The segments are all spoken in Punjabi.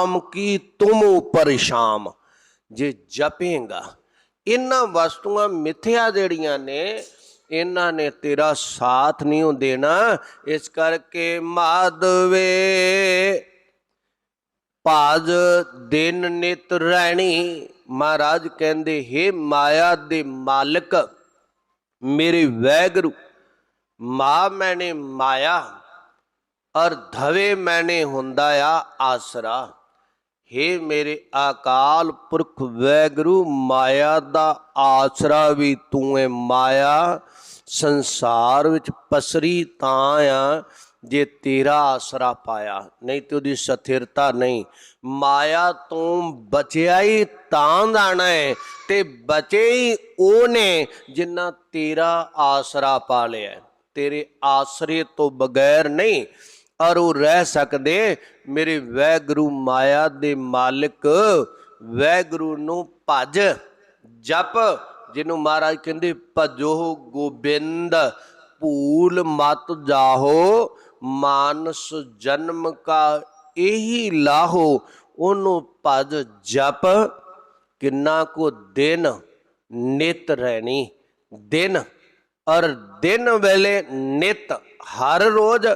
ਆਮ ਕੀ ਤੁਮ ਉਪਰ ਸ਼ਾਮ ਜੇ ਜਪੇਗਾ। ਇਹਨਾਂ ਵਸਤੂਆਂ ਮਿੱਥਿਆ ਜਿਹੜੀਆਂ ਨੇ ਇਹਨਾਂ ਨੇ ਤੇਰਾ ਸਾਥ ਨਹੀਂ ਦੇਣਾ। ਇਸ ਕਰਕੇ ਮਾਧਵੇ, ਭਾਜ ਦਿਨ ਨਿਤ ਰਹਿਣੀ। ਮਹਾਰਾਜ ਕਹਿੰਦੇ हे ਮਾਇਆ ਦੇ ਮਾਲਕ, ਮੇਰੇ ਵੈਗਰੂ, ਮਾ ਮੈਨੇ ਮਾਇਆ ਔਰ ਧਵੇ ਮੈਨੇ ਹੁੰਦਾ ਆ ਆਸਰਾ। हे ਮੇਰੇ ਆਕਾਲ ਪੁਰਖ ਵੈਗਰੂ, ਮਾਇਆ ਦਾ ਆਸਰਾ ਵੀ ਤੂੰ ਏ ਮਾਇਆ। ਸੰਸਾਰ ਵਿੱਚ ਪਸਰੀ ਤਾਂ ਆ ਜੇ ਤੇਰਾ ਆਸਰਾ ਪਾਇਆ। ਨਹੀਂ ਤੇ ਉਹਦੀ ਸਥਿਰਤਾ ਨਹੀਂ। ਮਾਇਆ ਤੋਂ ਬਚਿਆ ਹੀ ਤਾਂ ਦਾਣਾ ਹੈ ਤੇ ਬਚੇ ਹੀ ਉਹ ਨੇ ਜਿਨ੍ਹਾਂ ਤੇਰਾ ਆਸਰਾ ਪਾ ਲਿਆ। ਤੇਰੇ ਆਸਰੇ ਤੋਂ ਬਗੈਰ ਨਹੀਂ ਔਰ ਉਹ ਰਹਿ ਸਕਦੇ ਮੇਰੇ ਵੈਗਰੂ ਮਾਇਆ ਦੇ ਮਾਲਕ, ਵੈਗਰੂ ਨੂੰ ਭਜ, ਜਪ, ਜਿਹਨੂੰ ਮਹਾਰਾਜ ਕਹਿੰਦੇ ਭਜੋ ਗੋਬਿੰਦ, ਭੂਲ ਮਤ ਜਾਹੋ, ਮਾਨਸ ਜਨਮ ਕਾ ਇਹੀ ਲਾਹੋ, ਉਹਨੂੰ ਭਜ, ਜਪ, ਕਿੰਨਾ ਕੋ ਦਿਨ ਨਿਤ ਰਹਿਣੀ, ਦਿਨ, ਔਰ ਦਿਨ ਵੇਲੇ ਨਿਤ, ਹਰ ਰੋਜ਼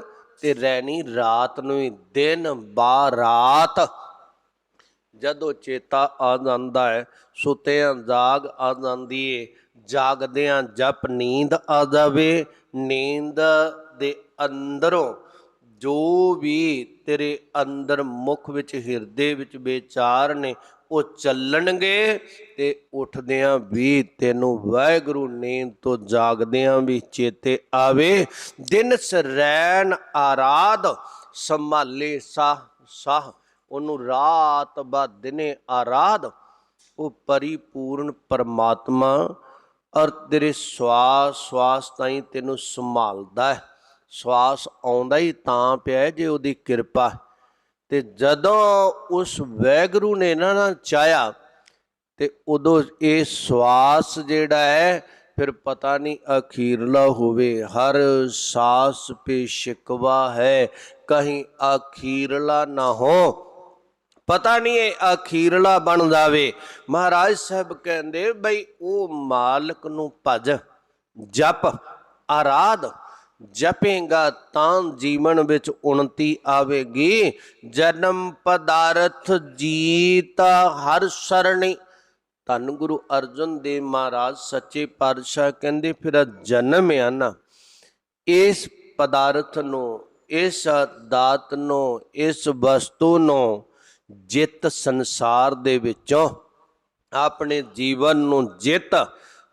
ਤੇ ਰਹਿਣੀ ਰਾਤ ਨੂੰ ਹੀ, ਦਿਨ ਬਾ ਰਾਤ। ਜਦੋਂ ਚੇਤਾ ਆ ਜਾਂਦਾ ਹੈ, ਸੁਤਿਆਂ ਜਾਗ ਆ ਜਾਂਦੀ ਏ, ਜਾਗਦਿਆਂ ਜਪ ਨੀਂਦ ਆ ਜਾਵੇ, ਨੀਂਦ ਦੇ ਅੰਦਰੋਂ ਜੋ ਵੀ ਤੇਰੇ ਅੰਦਰ ਮੁਖ ਵਿੱਚ ਹਿਰਦੇ ਵਿੱਚ ਵਿਚਾਰ ਨੇ ਉਹ ਚੱਲਣਗੇ ਤੇ ਉੱਠਦਿਆਂ ਵੀ ਤੈਨੂੰ ਵਾਹਿਗੁਰੂ ਨੀਂਦ ਤੋਂ ਜਾਗਦਿਆਂ ਵੀ ਚੇਤੇ ਆਵੇ। ਦਿਨ ਸਰੈਣ ਆਰਾਧ ਸੰਭਾਲੇ ਸਾਹ ਸਾਹ। ਉਹਨੂੰ ਰਾਤ ਬਾ ਦਿਨੇ ਆਰਾਧ। ਉਹ ਪਰਿਪੂਰਨ ਪਰਮਾਤਮਾ ਔਰ ਤੇਰੇ ਸਵਾਸ ਸਵਾਸ ਤਾਈਂ ਤੈਨੂੰ ਸੰਭਾਲਦਾ ਹੈ। ਸਵਾਸ ਆਉਂਦਾ ਹੀ ਤਾਂ ਪਿਆ ਜੇ ਉਹਦੀ ਕਿਰਪਾ ਤੇ ਜਦੋਂ ਉਸ ਵੈਗਰੂ ਨੇ ਇਹਨਾਂ ਨਾਲ ਚਾਇਆ ਤੇ ਉਦੋਂ ਇਹ ਸਵਾਸ ਜਿਹੜਾ ਹੈ, ਫਿਰ ਪਤਾ ਨਹੀਂ ਅਖੀਰਲਾ ਹੋਵੇ। ਹਰ ਸਾਸ ਪੇ ਸ਼ਿਕਵਾ ਹੈ, ਕਹੀਂ ਅਖੀਰਲਾ ਨਾ ਹੋ। ਪਤਾ ਨਹੀਂ ਇਹ ਅਖੀਰਲਾ ਬਣ ਜਾਵੇ। ਮਹਾਰਾਜ ਸਾਹਿਬ ਕਹਿੰਦੇ, ਬਈ ਉਹ ਮਾਲਕ ਨੂੰ ਭਜ, ਜਪ, ਆਰਾਧ ਜਪੇਗਾ ਤਾਂ ਜੀਵਨ ਵਿੱਚ ਉਨਤੀ ਆਵੇਗੀ। ਜਨਮ ਪਦਾਰਥ ਜੀਤ ਹਰ ਸਰਣੀ। ਧੰਨ ਗੁਰੂ ਅਰਜਨ ਦੇਵ ਮਹਾਰਾਜ, ਸੱਚੇ ਪਾਤਸ਼ਾਹ ਕਹਿੰਦੇ ਫਿਰ ਜਨਮ ਆ ਨਾ। ਇਸ ਪਦਾਰਥ ਨੂੰ, ਇਸ ਦਾਤ ਨੂੰ, ਇਸ ਵਸਤੂ ਨੂੰ ਜਿੱਤ ਸੰਸਾਰ ਦੇ ਵਿੱਚੋਂ ਆਪਣੇ ਜੀਵਨ ਨੂੰ ਜਿੱਤ।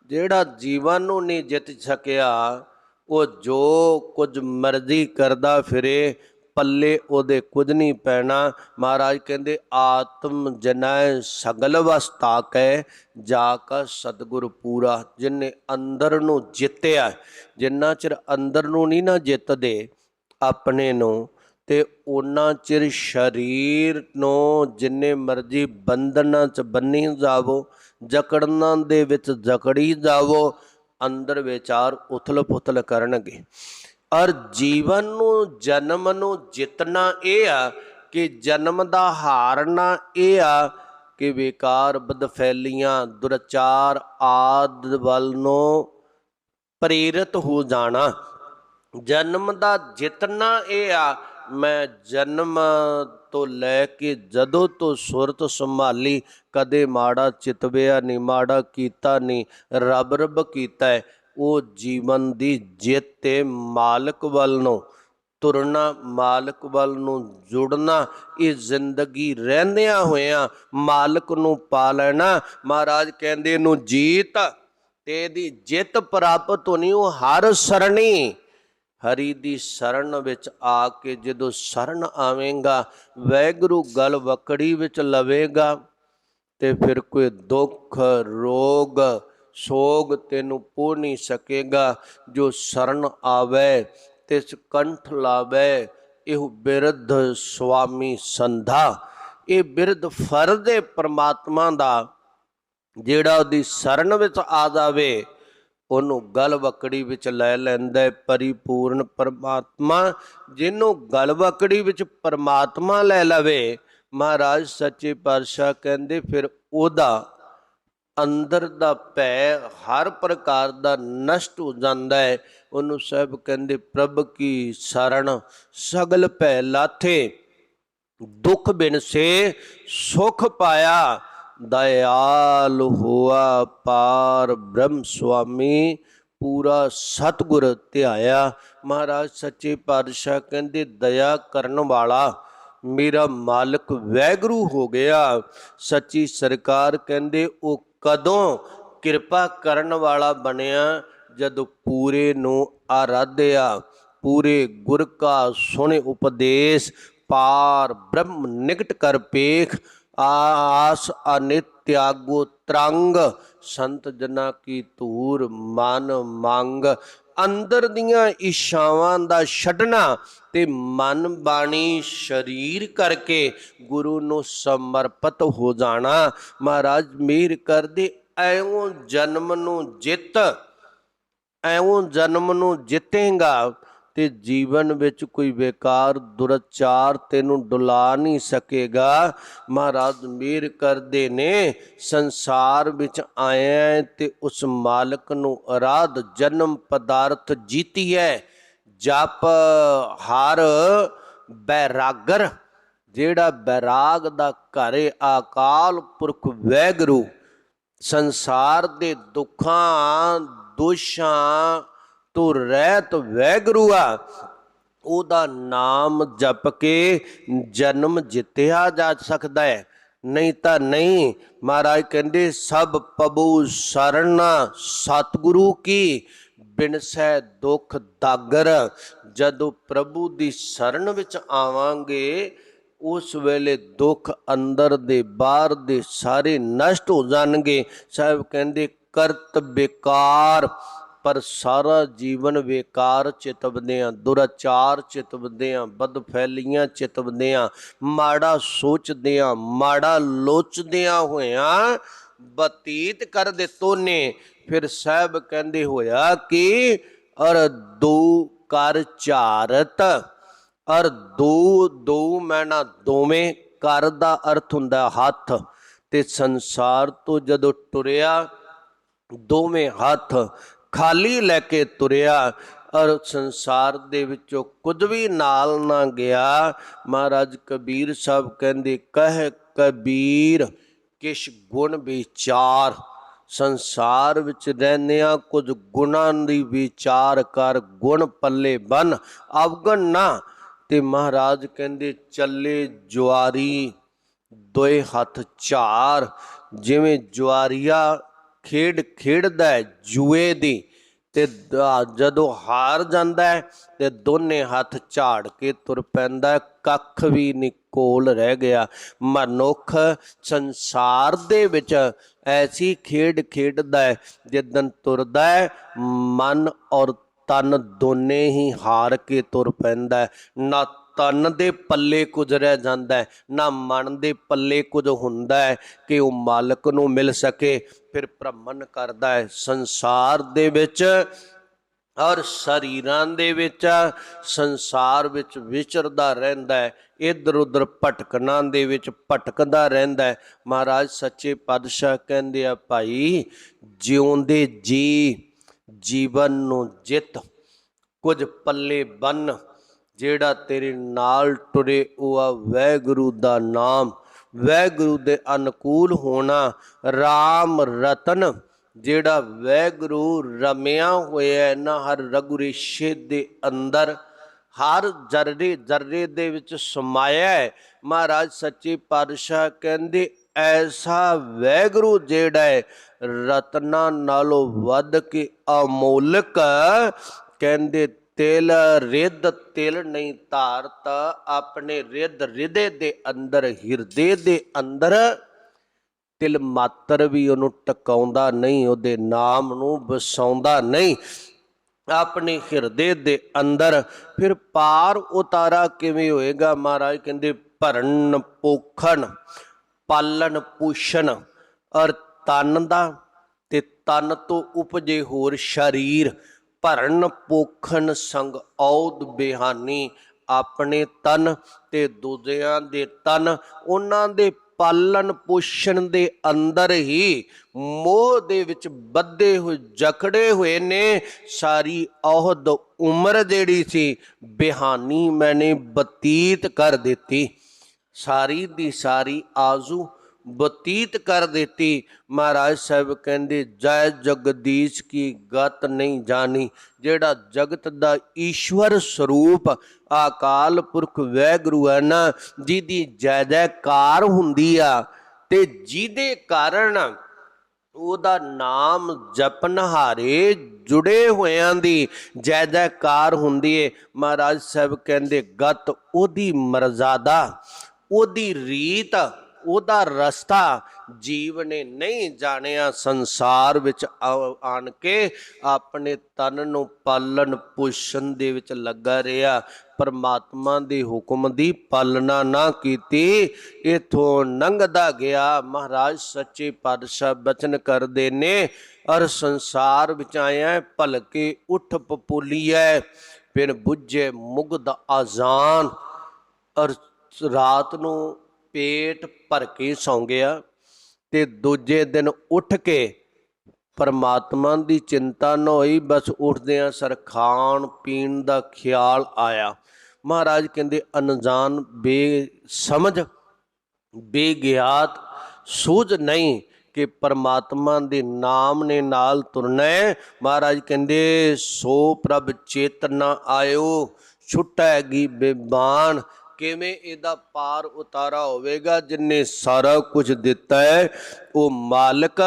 ਜਿਹੜਾ ਜੀਵਨ ਨੂੰ ਨਹੀਂ ਜਿੱਤ ਸਕਿਆ ਉਹ ਜੋ ਕੁਝ ਮਰਜ਼ੀ ਕਰਦਾ ਫਿਰੇ, ਪੱਲੇ ਉਹਦੇ ਕੁਝ ਨਹੀਂ ਪੈਣਾ। ਮਹਾਰਾਜ ਕਹਿੰਦੇ, ਆਤਮ ਜਨੈ ਸਗਲ ਵਸਤਾਕੈ ਜਾ ਕਾ ਸਤਿਗੁਰ ਪੂਰਾ, ਜਿਨੇ ਅੰਦਰ ਨੂੰ ਜਿੱਤਿਆ ਜਿੰਨਾ ਚਿਰ ਅੰਦਰ ਨੂੰ ਨਹੀਂ ਨਾ ਜਿੱਤਦੇ ਆਪਣੇ ਨੂੰ, ਤੇ ਉਹਨਾਂ ਚਿਰ ਸਰੀਰ ਨੂੰ ਜਿੰਨੇ ਮਰਜ਼ੀ ਬੰਧਨਾਂ ਚ ਬੰਨੀ ਜਾਵੋ, ਜਕੜਨਾਂ ਦੇ ਵਿੱਚ ਜਕੜੀ ਜਾਵੋ ਅੰਦਰ ਵਿਚਾਰ ਉਥਲ ਪੁਥਲ ਕਰਨਗੇ। ਔਰ ਜੀਵਨ ਨੂੰ, ਜਨਮ ਨੂੰ ਜਿੱਤਣਾ ਇਹ ਆ ਕਿ ਜਨਮ ਦਾ ਹਾਰਨਾ ਇਹ ਆ ਕਿ ਵਿਕਾਰ ਬਦਫੈਲੀਆਂ, ਦੁਰਚਾਰ ਆਦ ਵੱਲ ਨੂੰ ਪ੍ਰੇਰਿਤ ਹੋ ਜਾਣਾ। ਜਨਮ ਦਾ ਜਿੱਤਣਾ ਇਹ ਆ, ਮੈਂ ਜਨਮ ਤੋਂ ਲੈ ਕੇ ਜਦੋਂ ਤੋਂ ਸੁਰਤ ਸੰਭਾਲੀ, ਕਦੇ ਮਾੜਾ ਚਿਤਵਿਆ ਨਹੀਂ ਮਾੜਾ ਕੀਤਾ ਨਹੀਂ ਰੱਬ ਰੱਬ ਕੀਤਾ ਹੈ ਉਹ ਜੀਵਨ ਦੀ ਜਿੱਤ ਤੇ ਮਾਲਕ ਵੱਲ ਨੂੰ ਤੁਰਨਾ, ਮਾਲਕ ਵੱਲ ਨੂੰ ਜੁੜਨਾ, ਇਹ ਜ਼ਿੰਦਗੀ ਰਹਿੰਦਿਆਂ ਹੋਇਆਂ ਮਾਲਕ ਨੂੰ ਪਾ ਲੈਣਾ। ਮਹਾਰਾਜ ਕਹਿੰਦੇ ਨੂੰ ਜੀਤ ਤੇ ਇਹਦੀ ਜਿੱਤ ਪ੍ਰਾਪਤ ਹੋਣੀ, ਉਹ ਹਰ ਸਰਣੀ। ਹਰੀ ਦੀ ਸ਼ਰਨ ਵਿੱਚ ਆ ਕੇ ਜਦੋਂ ਸ਼ਰਨ ਆਵੇਂਗਾ, ਵੈਗਰੂ ਗਲ ਵਕੜੀ ਵਿੱਚ ਲਵੇਗਾ, ਤੇ ਫਿਰ ਕੋਈ ਦੁੱਖ, ਰੋਗ, ਸੋਗ ਤੈਨੂੰ ਪੋ ਨਹੀਂ ਸਕੇਗਾ। ਜੋ ਸ਼ਰਨ ਆਵੇ, ਤਿਸ ਕੰਠ ਲਾਵੇ, ਇਹ ਬਿਰਧ ਸੁਆਮੀ ਸੰਧਾ। ਇਹ ਬਿਰਧ ਫਰਜ਼ ਹੈ ਪ੍ਰਮਾਤਮਾ ਦਾ, ਜਿਹੜਾ ਉਹਦੀ ਸ਼ਰਨ ਵਿੱਚ ਆ ਜਾਵੇ। ਉਹਨੂੰ ਗਲਵਕੜੀ ਵਿੱਚ ਲੈ ਲੈਂਦਾ ਹੈ, ਪਰਿਪੂਰਨ ਪਰਮਾਤਮਾ। ਜਿਹਨੂੰ ਗਲਵਕੜੀ ਵਿੱਚ ਪਰਮਾਤਮਾ ਲੈ ਲਵੇ, ਮਹਾਰਾਜ ਸੱਚੇ ਪਾਤਸ਼ਾਹ ਕਹਿੰਦੇ, ਫਿਰ ਉਹਦਾ ਅੰਦਰ ਦਾ ਭੈ ਹਰ ਪ੍ਰਕਾਰ ਦਾ ਨਸ਼ਟ ਹੋ ਜਾਂਦਾ ਹੈ। ਉਹਨੂੰ ਸਾਹਿਬ ਕਹਿੰਦੇ, ਪ੍ਰਭ ਕੀ ਸਰਣ ਸਗਲ ਭੈ ਲਾਥੇ, ਦੁੱਖ ਬਿਨ ਸੇ, ਸੁਖ ਪਾਇਆ। ਦਇਆਲ ਹੋਆ ਪਾਰ ਬ੍ਰਹਮ ਸੁਆਮੀ, ਪੂਰਾ ਸਤਗੁਰ ਧਿਆਇਆ। ਮਹਾਰਾਜ ਸੱਚੇ ਪਾਤਸ਼ਾਹ ਕਹਿੰਦੇ, ਦਇਆ ਕਰਨ ਵਾਲਾ ਮੇਰਾ ਮਾਲਕ ਵੈਗਰੂ ਹੋ ਗਿਆ। ਸੱਚੀ ਸਰਕਾਰ ਕਹਿੰਦੇ, ਉਹ ਕਦੋਂ ਕਿਰਪਾ ਕਰਨ ਵਾਲਾ ਬਣਿਆ? ਜਦ ਪੂਰੇ ਨੂੰ ਆਰਾਧਿਆ, ਪੂਰੇ ਗੁਰ ਕਾ ਸੁਣੇ ਉਪਦੇਸ਼, ਪਾਰ ਬ੍ਰਹਮ ਨਿਕਟ ਕਰ ਪੇਖ। ਆਸ ਅਨਿਤਿਆਗੋ ਤਰੰਗ ਸੰਤ ਜਨਾ ਕੀ ਧੂਰ ਮਨ ਮੰਗ। ਅੰਦਰ ਦੀਆਂ ਇਸ਼ਾਵਾਂ ਦਾ ਛੱਡਣਾ ਤੇ ਮਨ ਬਾਣੀ ਸਰੀਰ ਕਰਕੇ ਗੁਰੂ ਨੂੰ ਸਮਰਪਿਤ ਹੋ ਜਾਣਾ। ਮਹਾਰਾਜ ਮੀਰ ਕਰਦੇ ਐਉਂ ਜਨਮ ਨੂੰ ਜਿੱਤ, ਐਉਂ ਜਨਮ ਨੂੰ ਜਿੱਤੇਗਾ। ਤੇ ਜੀਵਨ ਵਿੱਚ ਕੋਈ ਬੇਕਾਰ, ਦੁਰਚਾਰ ਤੈਨੂੰ ਡੁਲਾ ਨਹੀਂ ਸਕੇਗਾ। ਮਹਾਰਾਜ ਮੀਰ ਕਰਦੇ ਨੇ, ਸੰਸਾਰ ਵਿੱਚ ਆਇਆ ਤੇ ਉਸ ਮਾਲਕ ਨੂੰ ਅਰਾਧ, ਜਨਮ ਪਦਾਰਥ ਜੀਤੀ ਹੈ ਜਪ ਹਰ ਬੈਰਾਗਰ, ਜਿਹੜਾ ਬੈਰਾਗ ਦਾ ਘਰ ਆਕਾਲ ਪੁਰਖ ਵੈਗਰੂ, ਸੰਸਾਰ ਦੇ ਦੁੱਖਾਂ, ਦੋਸ਼ਾਂ ਤੂੰ ਰਹਿਤ ਵੈਗਰੂ ਆ ਉਹਦਾ ਨਾਮ ਜਪ ਕੇ ਜਨਮ ਜਿੱਤਿਆ ਜਾ ਸਕਦਾ ਹੈ। ਨਹੀਂ ਤਾਂ ਨਹੀਂ, ਮਹਾਰਾਜ ਕਹਿੰਦੇ, ਸਭ ਪਬੂ ਸਰਣ ਸਤਿਗੁਰੂ ਕੀ, ਬਿਨਸੈ ਦੁਖ ਦਾਗਰ। ਜਦੋਂ ਪ੍ਰਭੂ ਦੀ ਸ਼ਰਨ ਵਿੱਚ ਆਵਾਂਗੇ, ਉਸ ਵੇਲੇ ਦੁੱਖ ਅੰਦਰ ਦੇ ਬਾਹਰ ਦੇ ਸਾਰੇ ਨਸ਼ਟ ਹੋ ਜਾਣਗੇ। ਸਾਹਿਬ ਕਹਿੰਦੇ, ਕਰਤ ਬੇਕਾਰ ਪਰ ਸਾਰਾ ਜੀਵਨ ਵੇਕਾਰ ਚਿਤਵਦੇ ਆ, ਦੁਰਾਚਾਰ ਚਿਤਵਦੇ ਆ, ਬਦਫੈਲੀਆਂ ਚਿਤਵਦੇ ਆ, ਮਾੜਾ ਸੋਚਦੇ ਆ, ਮਾੜਾ ਲੋਚਦੇ ਆ ਹੋਇਆਂ ਬਤੀਤ ਕਰ ਦਿੱਤੋ ਨੇ। ਫਿਰ ਸਾਹਿਬ ਕਹਿੰਦੇ ਹੋਇਆ ਕਿ ਅਰ ਦੋ ਕਰ ਝਾਰਤ, ਅਰ ਦੋ ਦੋ ਮੈਨਾ ਦੋਵੇਂ ਕਰ ਦਾ ਅਰਥ ਹੁੰਦਾ ਹੱਥ। ਤੇ ਸੰਸਾਰ ਤੋਂ ਜਦੋਂ ਟੁਰਿਆ ਦੋਵੇਂ ਹੱਥ ਖਾਲੀ ਲੈ ਕੇ ਤੁਰਿਆ ਔਰ ਸੰਸਾਰ ਦੇ ਵਿੱਚੋਂ ਕੁਝ ਵੀ ਨਾਲ ਨਾ ਗਿਆ। ਮਹਾਰਾਜ ਕਬੀਰ ਸਾਹਿਬ ਕਹਿੰਦੇ, ਕਹਿ ਕਬੀਰ ਕਿਛ ਗੁਣ ਵਿਚਾਰ? ਸੰਸਾਰ ਵਿੱਚ ਰਹਿੰਦਿਆਂ ਕੁਝ ਗੁਣਾਂ ਦੀ ਵਿਚਾਰ ਕਰ, ਗੁਣ ਪੱਲੇ ਬਨ, ਅਵਗਣ ਨਾ। ਤੇ ਮਹਾਰਾਜ ਕਹਿੰਦੇ, ਚੱਲੇ ਜੁਆਰੀ, ਦੋਏ ਹੱਥ ਝਾਰ, ਜਿਵੇਂ ਜੁਆਰੀਆ ਖੇਡ ਖੇਡਦਾ ਹੈ ਜੂਏ ਦੀ ਤੇ ਜਦੋਂ ਹਾਰ ਜਾਂਦਾ ਹੈ ਤੇ ਦੋਨੇ ਹੱਥ ਝਾੜ ਕੇ ਤੁਰ ਪੈਂਦਾ ਕੱਖ ਵੀ ਨਹੀਂ ਕੋਲ ਰਹਿ ਗਿਆ। ਮਨੁੱਖ ਸੰਸਾਰ ਦੇ ਵਿੱਚ ਐਸੀ ਖੇਡ ਖੇਡਦਾ ਹੈ ਜਿੱਦਨ ਤੁਰਦਾ ਹੈ, ਮਨ ਔਰ ਤਨ ਦੋਨੇ ਹੀ ਹਾਰ ਕੇ ਤੁਰ ਪੈਂਦਾ ਨਾ ਤਨ ਦੇ ਪੱਲੇ ਕੁਝ ਰਹਿ ਜਾਂਦਾ ਹੈ, ਨਾ ਮਨ ਦੇ ਪੱਲੇ ਕੁਝ ਹੁੰਦਾ ਹੈ ਕਿ ਉਹ ਮਾਲਕ ਨੂੰ ਮਿਲ ਸਕੇ, ਫਿਰ ਭ੍ਰਮਣ ਕਰਦਾ ਹੈ ਸੰਸਾਰ ਦੇ ਵਿੱਚ ਔਰ ਸਰੀਰਾਂ ਦੇ ਵਿੱਚ, ਸੰਸਾਰ ਵਿੱਚ ਵਿਚਰਦਾ ਰਹਿੰਦਾ ਹੈ ਇਧਰ ਉਧਰ ਭਟਕਣਾ ਦੇ ਵਿੱਚ ਭਟਕਦਾ ਰਹਿੰਦਾ ਹੈ। ਮਹਾਰਾਜ ਸੱਚੇ ਪਾਤਸ਼ਾਹ ਕਹਿੰਦੇ ਆ, ਭਾਈ, ਜਿਉਂਦੇ ਜੀ, ਜੀਵਨ ਨੂੰ ਜਿੱਤ, ਕੁਝ ਪੱਲੇ ਬੰਨ ਜਿਹੜਾ ਤੇਰੇ ਨਾਲ ਟੁਰੇ ਉਹ ਆ ਵੈਗੁਰੂ ਦਾ ਨਾਮ। ਵੈਗੁਰੂ ਦੇ ਅਨੁਕੂਲ ਹੋਣਾ RAM ਰਤਨ। ਜਿਹੜਾ ਵੈਗੁਰੂ ਰਮਿਆ ਹੋਇਆ ਹੈ ਨਾ, ਹਰ ਰਗੁਰੇਸ਼ੇ ਦੇ ਅੰਦਰ, ਹਰ ਜਰਰੇ ਜਰਰੇ ਦੇ ਵਿੱਚ ਸਮਾਇਆ ਹੈ। ਮਹਾਰਾਜ ਸੱਚੇ ਪਾਤਸ਼ਾਹ ਕਹਿੰਦੇ, ਐਸਾ ਵੈਗੁਰੂ ਜਿਹੜਾ ਹੈ, ਰਤਨਾ ਨਾਲੋਂ ਵੱਧ ਕੇ ਅਮੋਲਕ ਕਹਿੰਦੇ ਤਿਲ, ਰਿੱਧ ਤਿਲ ਨਹੀਂ ਧਾਰਤ ਆਪਣੇ ਰਿੱਧ ਰਿਦੇ ਦੇ ਅੰਦਰ, ਹਿਰਦੇ ਦੇ ਅੰਦਰ ਤਿਲ ਮਾਤਰ ਵੀ ਉਹਨੂੰ ਟਿਕਾਉਂਦਾ ਨਹੀਂ, ਉਹਦੇ ਨਾਮ ਨੂੰ ਵਸਾਉਂਦਾ ਨਹੀਂ। ਆਪਣੇ ਹਿਰਦੇ ਦੇ ਅੰਦਰ ਫਿਰ ਪਾਰ ਉਤਾਰਾ ਕਿਵੇਂ ਹੋਏਗਾ ਮਹਾਰਾਜ? ਕਹਿੰਦੇ ਭਰਨ, ਪੋਖਣ, ਪਾਲਣ, ਪੋਸ਼ਣ। ਔਰ ਤਨ ਦਾ ਤੇ ਤਨ ਤੋਂ ਉਪਜੇ ਹੋਰ ਸਰੀਰ। ਭਰਨ ਪੋਖਣ ਸੰਗ ਔਦ ਬਿਹਾਨੀ, ਆਪਣੇ ਤਨ ਤੇ ਦੂਜਿਆਂ ਦੇ ਤਨ, ਉਹਨਾਂ ਦੇ ਪਾਲਣ ਪੋਸ਼ਣ ਦੇ ਅੰਦਰ ਹੀ ਮੋਹ ਦੇ ਵਿੱਚ ਬੱਧੇ ਹੋਏ ਜਕੜੇ ਹੋਏ ਨੇ। ਸਾਰੀ ਅਹੁਦ ਉਮਰ ਜਿਹੜੀ ਸੀ, ਬਿਹਾਨੀ ਮੈਨੇ ਬਤੀਤ ਕਰ ਦਿੱਤੀ। ਸਾਰੀ ਦੀ ਸਾਰੀ ਆਜ਼ੂ ਬਤੀਤ ਕਰ ਦਿੱਤੀ। ਮਹਾਰਾਜ ਸਾਹਿਬ ਕਹਿੰਦੇ, ਜੈ ਜਗਦੀਸ਼ ਕੀ ਗਤ ਨਹੀਂ ਜਾਣੀ, ਜਿਹੜਾ ਜਗਤ ਦਾ ਈਸ਼ਵਰ ਸਰੂਪ ਆਕਾਲ ਪੁਰਖ ਵੈਗੁਰੂ ਹੈ ਨਾ, ਜਿਹਦੀ ਜੈ ਜੈਕਾਰ ਹੁੰਦੀ ਆ ਤੇ ਜਿਹਦੇ ਕਾਰਨ ਉਹਦਾ ਨਾਮ ਜਪਨ ਹਾਰੇ ਜੁੜੇ ਹੋਇਆਂ ਦੀ ਜੈ ਜੈਕਾਰ ਹੁੰਦੀ ਏ। ਮਹਾਰਾਜ ਸਾਹਿਬ ਕਹਿੰਦੇ, ਗਤ ਉਹਦੀ ਮਰਜ਼ਾਦਾ, ਉਹਦੀ ਰੀਤ ਉਹਦਾ ਰਸਤਾ ਜੀਵ ਨੇ ਨਹੀਂ ਜਾਣਿਆ, ਸੰਸਾਰ ਵਿੱਚ ਆ- ਆਣ ਕੇ ਆਪਣੇ ਤਨ ਨੂੰ ਪਾਲਣ ਪੋਸ਼ਣ ਦੇ ਵਿੱਚ ਲੱਗਾ ਰਿਹਾ। ਪਰਮਾਤਮਾ ਦੇ ਹੁਕਮ ਦੀ ਪਾਲਣਾ ਨਾ ਕੀਤੀ, ਇਥੋਂ ਲੰਘਦਾ ਗਿਆ। ਮਹਾਰਾਜ ਸੱਚੇ ਪਾਤਸ਼ਾਹ ਬਚਨ ਕਰਦੇ ਨੇ, ਅਰ ਸੰਸਾਰ ਵਿੱਚ ਆਇਆ ਭਲਕੇ ਉਠ ਪਪੂਲੀਐ ਫਿਰ ਬੁੱਝੇ ਮੁਗਧ ਆਜ਼ਾਨ। ਅਰ ਰਾਤ ਨੂੰ ਪੇਟ ਭਰ ਕੇ ਸੌਂ ਗਿਆ ਤੇ ਦੂਜੇ ਦਿਨ ਉੱਠ ਕੇ ਪਰਮਾਤਮਾ ਦੀ ਚਿੰਤਾ ਨਾ ਹੋਈ, ਬਸ ਉੱਠਦਿਆਂ ਸਰ ਖਾਣ ਪੀਣ ਦਾ ਖਿਆਲ ਆਇਆ। ਮਹਾਰਾਜ ਕਹਿੰਦੇ ਅਨਜਾਨ ਬੇਸਮਝ, ਬੇਗਿਆਤ, ਸੂਝ ਨਹੀਂ ਕਿ ਪਰਮਾਤਮਾ ਦੇ ਨਾਮ ਨੇ ਨਾਲ ਤੁਰਨਾ ਮਹਾਰਾਜ ਕਹਿੰਦੇ, ਸੋ ਪ੍ਰਭ ਚੇਤਨਾ ਆਇਓ ਛੁਟੈਗੀ ਬੇਬਾਨ ਕਿਵੇਂ ਇਹਦਾ ਪਾਰ ਉਤਾਰਾ ਹੋਵੇਗਾ? ਜਿਨੇ ਸਾਰਾ ਕੁਝ ਦਿੱਤਾ ਹੈ, ਉਹ ਮਾਲਕ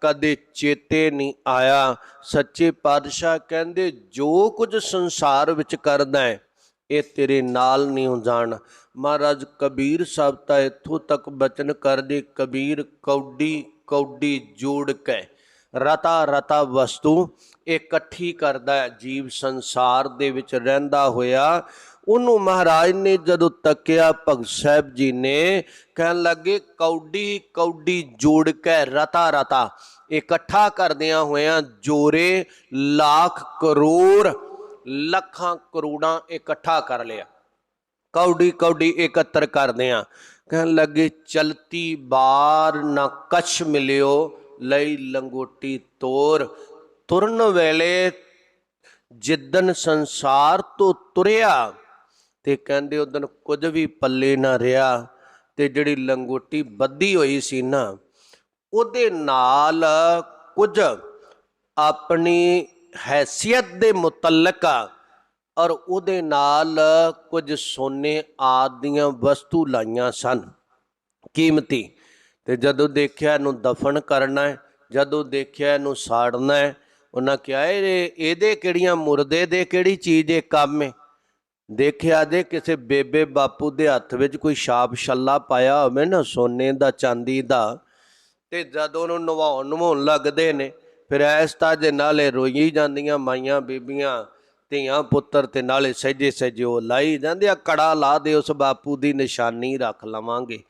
ਕਦੇ ਚੇਤੇ ਨਹੀਂ ਆਇਆ। ਸੱਚੇ ਪਾਤਸ਼ਾਹ ਕਹਿੰਦੇ, ਜੋ ਕੁਝ ਸੰਸਾਰ ਵਿੱਚ ਕਰਦਾ ਹੈ, ਇਹ ਤੇਰੇ ਨਾਲ ਨਹੀਂ ਹੋ ਜਾਣ। ਮਹਾਰਾਜ ਕਬੀਰ ਸਾਹਿਬ ਤਾਂ ਇੱਥੋਂ ਤੱਕ ਬਚਨ ਕਰਦੇ, ਕਬੀਰ ਕੌਡੀ ਕੌਡੀ ਜੋੜ ਕੇ ਰਤਾ ਰਤਾ ਵਸਤੂ ਇਕੱਠੀ ਕਰਦਾ ਹੈ। ਜੀਵ ਸੰਸਾਰ ਦੇ ਵਿੱਚ ਰਹਿੰਦਾ ਹੋਇਆ ਉਹਨੂੰ ਮਹਾਰਾਜ ਨੇ ਜਦੋਂ ਤੱਕਿਆ, ਭਗਤ ਸਾਹਿਬ ਜੀ ਨੇ ਕਹਿਣ ਲੱਗੇ, ਕੌਡੀ ਕੌਡੀ ਜੋੜ ਕੇ ਰਤਾ ਰਤਾ। ਇਕੱਠਾ ਕਰਦਿਆਂ ਹੋਇਆਂ ਜੋਰੇ ਲੱਖ ਕਰੋੜ, ਲੱਖਾਂ ਕਰੋੜਾਂ ਇਕੱਠਾ ਕਰ ਲਿਆ। ਕੌਡੀ ਕੌਡੀ ਇਕੱਤਰ ਕਰਦੇ ਆ ਕਹਿਣ ਲੱਗੇ, ਚਲਤੀ ਬਾਰ ਨਾ ਕਛ ਮਿਲਿਓ, ਲਈ ਲੰਗੋਟੀ ਤੋਰ। ਤੁਰਨ ਵੇਲੇ ਜਿੱਦਨ ਸੰਸਾਰ ਤੋਂ ਤੁਰਿਆ ਤੇ ਕਹਿੰਦੇ ਉਦਨ ਕੁਝ ਵੀ ਪੱਲੇ ਨਾ ਰਿਹਾ ਤੇ ਜਿਹੜੀ ਲੰਗੋਟੀ ਬੱਧੀ ਹੋਈ ਸੀ ਨਾ, ਉਹਦੇ ਨਾਲ ਕੁਝ ਆਪਣੀ ਹੈਸੀਅਤ ਦੇ ਮੁਤਲਕ ਔਰ ਉਹਦੇ ਨਾਲ ਕੁਝ ਸੋਨੇ ਆਦੀਆਂ ਵਸਤੂ ਲਾਈਆਂ ਸਨ। ਕੀਮਤੀ। ਤੇ ਜਦੋਂ ਦੇਖਿਆ ਇਹਨੂੰ ਦਫਨ ਕਰਨਾ ਹੈ, ਜਦੋਂ ਦੇਖਿਆ ਇਹਨੂੰ ਸਾੜਨਾ ਹੈ, ਉਹਨਾਂ ਕਿਹਾ, ਇਹ, ਇਹਦੇ ਕਿਹੜੀਆਂ ਮੁਰਦੇ ਦੇ ਕਿਹੜੀ ਚੀਜ਼ ਦੇ ਕੰਮ ਹੈ? ਦੇਖਿਆ ਜੇ ਕਿਸੇ ਬੇਬੇ ਬਾਪੂ ਦੇ ਹੱਥ ਵਿੱਚ ਕੋਈ ਛਾਪ ਛੱਲਾ ਪਾਇਆ ਹੋਵੇ ਨਾ, ਸੋਨੇ ਦਾ, ਚਾਂਦੀ ਦਾ, ਤੇ ਜਦੋਂ ਉਹਨੂੰ ਨਵਾਉਣ ਨਵਾਉਣ ਲੱਗਦੇ ਨੇ, ਫਿਰ ਐਸ ਤਾਂ ਜੇ ਨਾਲੇ ਰੋਈ ਜਾਂਦੀਆਂ ਮਾਈਆਂ, ਬੀਬੀਆਂ, ਧੀਆਂ, ਪੁੱਤਰ ਤੇ ਨਾਲੇ ਸਹਿਜੇ ਸਹਿਜੇ ਉਹ ਲਾਈ ਜਾਂਦੇ ਆ, ਕੜਾ ਲਾ ਦੇ, ਉਸ ਬਾਪੂ ਦੀ ਨਿਸ਼ਾਨੀ ਰੱਖ ਲਵਾਂਗੇ।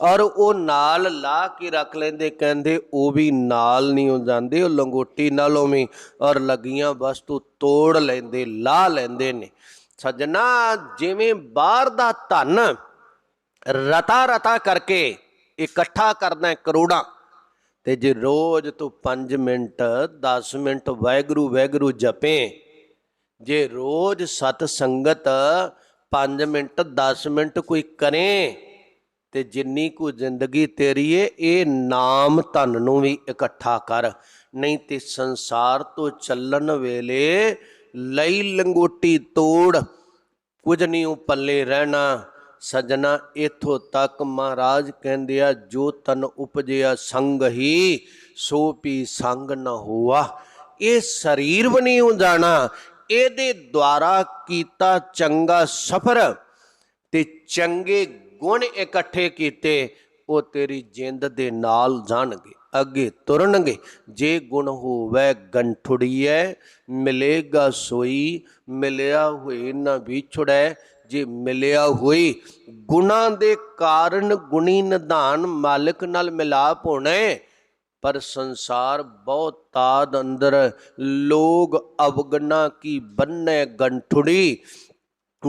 ਔਰ ਉਹ ਨਾਲ ਲਾ ਕੇ ਰੱਖ ਲੈਂਦੇ, ਕਹਿੰਦੇ ਉਹ ਵੀ ਨਾਲ ਨਹੀਂ ਹੋ ਜਾਂਦੇ, ਉਹ ਲੰਗੋਟੀ ਨਾਲੋਂ ਵੀ ਔਰ ਲੱਗੀਆਂ ਵਸਤੂ ਤੋੜ ਲੈਂਦੇ, ਲਾ ਲੈਂਦੇ ਨੇ। ਸੱਜਣਾ, ਜਿਵੇਂ ਬਾਹਰ ਦਾ ਧਨ ਰਤਾ ਰਤਾ ਕਰਕੇ ਇਕੱਠਾ ਕਰਦਾ ਕਰੋੜਾਂ, ਤੇ ਜੇ ਰੋਜ਼ ਤੂੰ 5 ਮਿੰਟ 10 ਮਿੰਟ ਵਾਹਿਗੁਰੂ ਵਾਹਿਗੁਰੂ ਜਪੇ, ਜੇ ਰੋਜ਼ ਸਤ ਸੰਗਤ 5 ਮਿੰਟ 10 ਮਿੰਟ ਕੋਈ ਕਰੇ, ਤੇ ਜਿੰਨੀ ਕੁ ਜ਼ਿੰਦਗੀ ਤੇਰੀ ਏ, ਇਹ ਨਾਮ ਧਨ ਨੂੰ ਵੀ ਇਕੱਠਾ ਕਰ, ਨਹੀਂ ਤੇ ਸੰਸਾਰ ਤੋਂ ਚੱਲਣ ਵੇਲੇ ਲਈ ਲੰਗੋਟੀ ਤੋੜ, ਕੁਝ ਨਹੀਂ ਉਹ ਪੱਲੇ ਰਹਿਣਾ। ਸਜਣਾ, ਇਥੋਂ ਤੱਕ ਮਹਾਰਾਜ ਕਹਿੰਦੇ ਆ, ਜੋ ਤਨ ਉਪਜਿਆ ਸੰਗ ਹੀ, ਸੋ ਪੀ ਸੰਗ ਨ ਹੋਆ। ਇਹ ਸਰੀਰ ਵੀ ਨਹੀਂ ਹੋ ਜਾਣਾ, ਇਹਦੇ ਦੁਆਰਾ ਕੀਤਾ ਚੰਗਾ ਸਫਰ। ਤੇ ਚੰਗੇ ਗੁਣ ਇਕੱਠੇ ਕੀਤੇ, ਉਹ ਤੇਰੀ ਜਿੰਦ ਦੇ ਨਾਲ ਜਾਣਗੇ। ਅਗੇ ਤੁਰਨਗੇ। ਜੇ ਗੁਣ ਹੋਵੇ ਗੰਠੁੜੀਐ, ਮਿਲੇਗਾ ਸੋਈ, ਮਿਲਿਆ ਹੋਏ ਨਾ ਵਿਛੜੈ। ਜੇ ਮਿਲਿਆ ਹੋਈ ਗੁਣਾ ਦੇ ਕਾਰਨ ਗੁਣੀ ਨਿਧਾਨ ਮਾਲਕ ਨਾਲ ਮਿਲਾਪ ਹੋਣਾ, ਪਰ ਸੰਸਾਰ ਬਹੁਤ ਤਾਦ ਅੰਦਰ ਲੋਗ ਅਵਗਨਾ ਕੀ ਬੰਨੇ ਗੰਠੁੜੀ।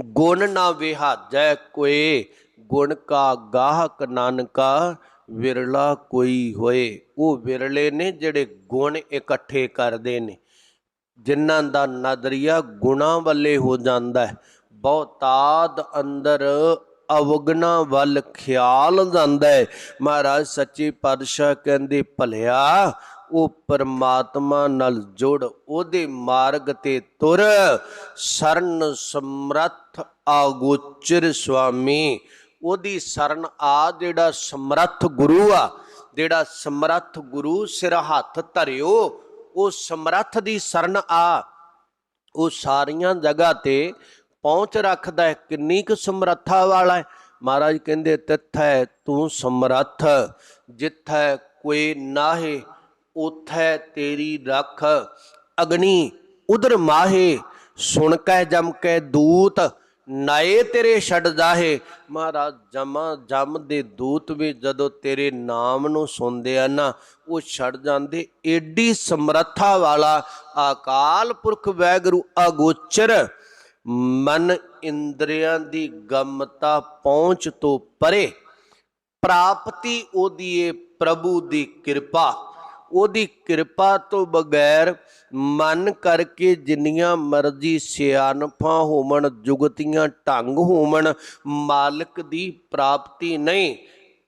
ਗੁਣ ਨਾ ਵਿਹਾਜੈ ਕੋਏ ਗੁਣ ਕਾ ਗਾਹਕ ਨਾਨਕਾ ਵਿਰਲਾ ਕੋਈ ਹੋਏ, ਉਹ ਵਿਰਲੇ ਨੇ ਜਿਹੜੇ ਗੁਣ ਇਕੱਠੇ ਕਰਦੇ ਨੇ। ਜਿਨ੍ਹਾਂ ਦਾ ਨਜ਼ਰੀਆ ਗੁਣਾ ਵੱਲੇ ਹੋ ਜਾਂਦਾ ਹੈ, ਬਹੁਤਾਦ ਅੰਦਰ ਅਵਗਣਾ ਵੱਲ ਖਿਆਲ ਜਾਂਦਾ ਹੈ। ਮਹਾਰਾਜ ਸੱਚੇ ਪਾਤਸ਼ਾਹ ਕਹਿੰਦੇ, ਭਲਿਆ, ਉਹ ਪਰਮਾਤਮਾ ਨਾਲ ਜੁੜ, ਉਹਦੇ ਮਾਰਗ ਤੇ ਤੁਰ। ਸਰਨ ਸਮਰੱਥ ਆਗੋਚਰ ਸੁਆਮੀ ਉਹਦੀ ਸਰਨ ਆ ਜਿਹੜਾ ਸਮਰੱਥ ਗੁਰੂ ਆ, ਜਿਹੜਾ ਸਮਰੱਥ ਗੁਰੂ ਸਿਰ ਹੱਥ ਧਰਿਓ, ਉਹ ਸਮਰੱਥ ਦੀ ਸਰਨ ਆ। ਉਹ ਸਾਰੀਆਂ ਜਗ੍ਹਾ ਤੇ ਪਹੁੰਚ ਰੱਖਦਾ ਹੈ, ਕਿੰਨੀ ਕੁ ਸਮਰੱਥਾ ਵਾਲਾ ਹੈ। ਮਹਾਰਾਜ ਕਹਿੰਦੇ, ਤਿੱਥੈ ਤੂੰ ਸਮਰੱਥ, ਜਿੱਥੈ ਕੋਈ ਨਾਹੇ ਉਥੈ ਤੇਰੀ ਰੱਖ। ਅਗਨੀ ਉਧਰ ਮਾਹੇ, ਸੁਣ ਕੈ ਜਮ ਕੈ ਦੂਤ ਨਾਏ ਤੇਰੇ ਛੱਡ ਜਾਹੇ। ਮਹਾਰਾਜ, ਜਮਾ ਜਮ ਦੇ ਦੂਤ ਵੀ ਜਦੋਂ ਤੇਰੇ ਨਾਮ ਨੂੰ ਸੁਣਦੇ ਆ ਨਾ, ਉਹ ਛੱਡ ਜਾਂਦੇ। ਏਡੀ ਸਮਰੱਥਾ ਵਾਲਾ ਆਕਾਲ ਪੁਰਖ ਵੈਗਰੂ ਅਗੋਚਰ, ਮਨ ਇੰਦਰੀਆਂ ਦੀ ਗਮਤਾ ਪਹੁੰਚ ਤੋਂ ਪਰੇ, ਪ੍ਰਾਪਤੀ ਉਹਦੀ ਏ ਪ੍ਰਭੂ ਦੀ ਕਿਰਪਾ। ਉਹਦੀ ਕਿਰਪਾ ਤੋਂ ਬਗੈਰ ਮਨ ਕਰਕੇ ਜਿੰਨੀਆਂ ਮਰਜ਼ੀ ਸਿਆਨਫਾਂ ਹੋਵਣ, ਜੁਗਤੀਆਂ ਢੰਗ ਹੋਵਣ, ਮਾਲਕ ਦੀ ਪ੍ਰਾਪਤੀ ਨਹੀਂ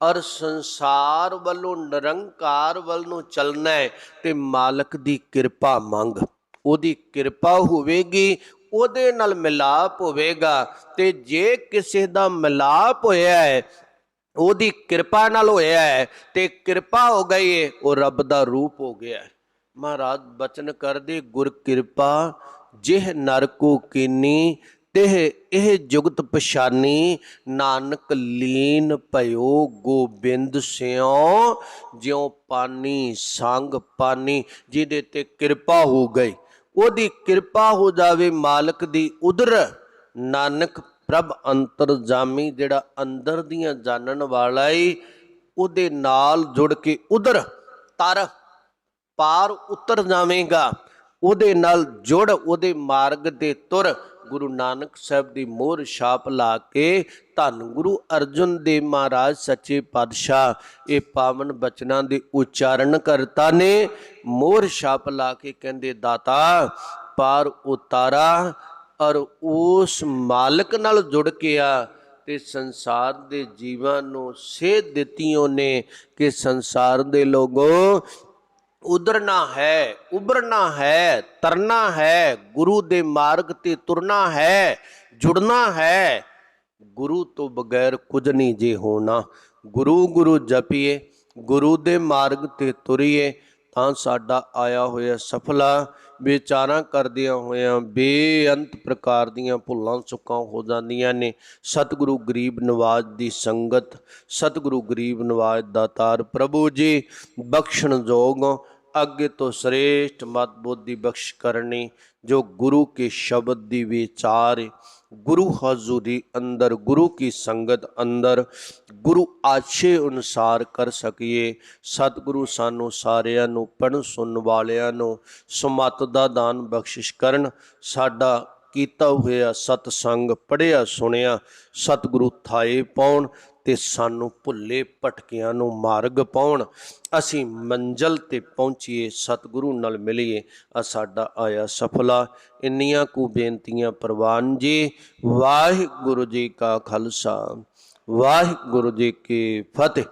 ਔਰ ਸੰਸਾਰ ਵੱਲੋਂ ਨਿਰੰਕਾਰ ਵੱਲ ਨੂੰ ਚੱਲਣਾ ਹੈ ਤੇ ਮਾਲਕ ਦੀ ਕਿਰਪਾ ਮੰਗ। ਉਹਦੀ ਕਿਰਪਾ ਹੋਵੇਗੀ, ਉਹਦੇ ਨਾਲ ਮਿਲਾਪ ਹੋਵੇਗਾ ਤੇ ਜੇ ਕਿਸੇ ਦਾ ਮਿਲਾਪ ਹੋਇਆ ਹੈ ਉਹਦੀ ਕਿਰਪਾ ਨਾਲ ਹੋਇਆ ਹੈ ਤੇ ਕਿਰਪਾ ਹੋ ਗਈ ਹੈ ਉਹ ਰੱਬ ਦਾ ਰੂਪ ਹੋ ਗਿਆ ਹੈ। ਮਹਾਰਾਜ, ਬਚਨ ਕਰਦੇ ਗੁਰ ਕਿਰਪਾ, ਜਿਹ ਨਰ ਕੋ ਕੀਨੀ, ਤਿਹ ਇਹ ਜੁਗਤ ਪਛਾਨੀ, ਨਾਨਕ ਲੀਨ ਭਇਓ ਗੋਬਿੰਦ ਸਿਉ ਜਿਉ ਪਾਨੀ ਸੰਗ ਪਾਨੀ, ਜਿਹਦੇ ਤੇ ਕਿਰਪਾ ਹੋ ਗਈ। ਉਹਦੀ ਕਿਰਪਾ ਹੋ ਜਾਵੇ ਮਾਲਕ ਦੀ ਉਦਰ, ਨਾਨਕ ਪ੍ਰਭ ਅੰਤਰਜਾਮੀ ਜਿਹੜਾ ਅੰਦਰ ਦੀਆਂ ਜਾਣਨ ਵਾਲਾ ਈ ਉਹਦੇ ਨਾਲ ਜੁੜ ਕੇ ਉਦਰ ਤਰ ਪਾਰ ਉਤਰ ਜਾਵੇਂਗਾ। ਉਹਦੇ ਨਾਲ ਜੁੜ, ਉਹਦੇ ਮਾਰਗ ਤੇ ਤੁਰ ਗੁਰੂ ਨਾਨਕ ਸਾਹਿਬ ਦੀ ਮੋਹਰ ਛਾਪ ਲਾ ਕੇ ਧੰਨ ਗੁਰੂ ਅਰਜਨ ਦੇਵ ਮਹਾਰਾਜ ਸੱਚੇ ਪਾਤਸ਼ਾਹ ਇਹ ਪਾਵਨ ਬਚਨਾਂ ਦੇ ਉਚਾਰਨ ਕਰਤਾ ਨੇ। ਮੋਹਰ ਛਾਪ ਲਾ ਕੇ ਕਹਿੰਦੇ, ਦਾਤਾ, ਪਾਰ ਉਤਾਰਾ ਔਰ ਉਸ ਮਾਲਕ ਨਾਲ ਜੁੜ ਕੇ ਆ ਤੇ ਸੰਸਾਰ ਦੇ ਜੀਵਾਂ ਨੂੰ ਸੇਧ ਦਿੱਤੀ ਉਹਨੇ ਕਿ ਸੰਸਾਰ ਦੇ ਲੋਗੋ, ਉਧਰਨਾ ਹੈ, ਉਭਰਨਾ ਹੈ, ਤਰਨਾ ਹੈ, ਗੁਰੂ ਦੇ ਮਾਰਗ ਤੇ ਤੁਰਨਾ ਹੈ, ਜੁੜਨਾ ਹੈ। ਗੁਰੂ ਤੋਂ ਬਗੈਰ ਕੁਝ ਨਹੀਂ ਜੇ ਹੋਣਾ। ਗੁਰੂ ਗੁਰੂ ਜਪੀਏ, ਗੁਰੂ ਦੇ ਮਾਰਗ ਤੇ ਤੁਰੀਏ ਤਾਂ ਸਾਡਾ ਆਇਆ ਹੋਇਆ ਸਫਲਾ ਵਿਚਾਰਾਂ ਕਰਦਿਆਂ ਹੋਇਆਂ ਬੇਅੰਤ ਪ੍ਰਕਾਰ ਦੀਆਂ ਭੁੱਲਾਂ ਸੁੱਕਾਂ ਹੋ ਜਾਂਦੀਆਂ ਨੇ। ਸਤਿਗੁਰੂ ਗਰੀਬ ਨਵਾਜ ਦੀ ਸੰਗਤ, ਸਤਿਗੁਰੂ ਗਰੀਬ ਨਵਾਜ ਦਾਤਾਰ ਪ੍ਰਭੂ ਜੀ, ਬਖਸ਼ਣ ਜੋਗ ਅੱਗੇ ਤੋਂ ਸ੍ਰੇਸ਼ਟ ਮਤ ਬੁੱਧੀ ਬਖਸ਼ ਕਰਨੀ, ਜੋ ਗੁਰੂ ਕੇ ਸ਼ਬਦ ਦੀ ਵਿਚਾਰ ਗੁਰੂ ਹਜ਼ੂਰੀ ਅੰਦਰ, ਗੁਰੂ ਕੀ ਸੰਗਤ ਅੰਦਰ, ਗੁਰੂ ਆਛੇ ਅਨੁਸਾਰ ਕਰ ਸਕੀਏ। ਸਤਿਗੁਰੂ ਸਾਨੂੰ ਸਾਰਿਆਂ ਨੂੰ ਪੜਨ ਸੁਣਨ ਵਾਲਿਆਂ ਨੂੰ ਸਮਤ ਦਾ ਦਾਨ ਬਖਸ਼ਿਸ਼ ਕਰਨ। ਸਾਡਾ ਕੀਤਾ ਹੋਇਆ ਸਤ ਸੰਗ ਪੜਿਆ ਸੁਣਿਆ ਸਤਿਗੁਰੂ ਥਾਏ ਪਾਉਣ। ਤੇ ਸਾਨੂੰ ਭੁੱਲੇ ਭਟਕਿਆਂ ਨੂੰ ਮਾਰਗ ਪਾਉਣ। ਅਸੀਂ ਮੰਜ਼ਲ ਤੇ ਪਹੁੰਚੀਏ, ਸਤਿਗੁਰੂ ਨਾਲ ਮਿਲੀਏ, ਆ ਸਾਡਾ ਆਇਆ ਸਫਲਾ। ਇੰਨੀਆਂ ਕੁ ਬੇਨਤੀਆਂ ਪ੍ਰਵਾਨ ਜੀ। ਵਾਹਿਗੁਰੂ ਜੀ ਕਾ ਖਾਲਸਾ, ਵਾਹਿਗੁਰੂ ਜੀ ਕੀ ਫਤਿਹ।